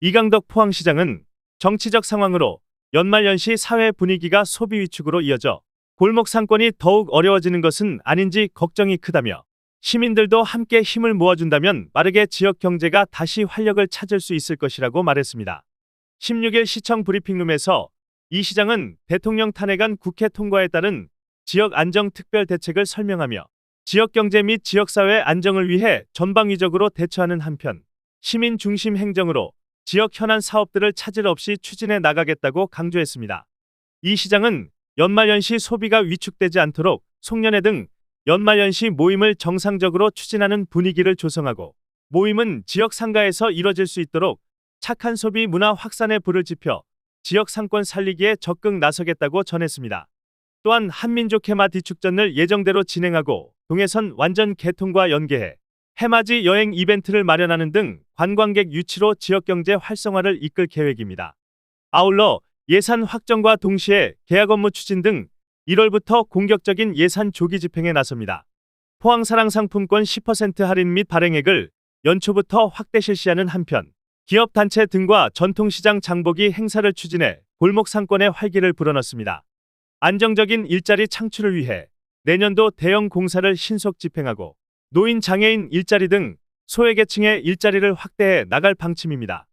이강덕 포항시장은 정치적 상황으로 연말연시 사회 분위기가 소비 위축으로 이어져 골목 상권이 더욱 어려워지는 것은 아닌지 걱정이 크다며 시민들도 함께 힘을 모아준다면 빠르게 지역 경제가 다시 활력을 찾을 수 있을 것이라고 말했습니다. 16일 시청 브리핑룸에서 이 시장은 대통령 탄핵안 국회 통과에 따른 지역 안정 특별 대책을 설명하며 지역 경제 및 지역 사회 안정을 위해 전방위적으로 대처하는 한편 시민 중심 행정으로 지역 현안 사업들을 차질 없이 추진해 나가겠다고 강조했습니다. 이 시장은 연말연시 소비가 위축되지 않도록 송년회 등 연말연시 모임을 정상적으로 추진하는 분위기를 조성하고 모임은 지역 상가에서 이뤄질 수 있도록 착한 소비 문화 확산에 불을 지펴 지역 상권 살리기에 적극 나서겠다고 전했습니다. 또한 한민족 해마 뒤축전을 예정대로 진행하고 동해선 완전 개통과 연계해 해맞이 여행 이벤트를 마련하는 등 관광객 유치로 지역경제 활성화를 이끌 계획입니다. 아울러 예산 확정과 동시에 계약 업무 추진 등 1월부터 공격적인 예산 조기 집행에 나섭니다. 포항사랑 상품권 10% 할인 및 발행액을 연초부터 확대 실시하는 한편 기업 단체 등과 전통시장 장보기 행사를 추진해 골목 상권의 활기를 불어넣습니다. 안정적인 일자리 창출을 위해 내년도 대형 공사를 신속 집행하고 노인 장애인 일자리 등 소외계층의 일자리를 확대해 나갈 방침입니다.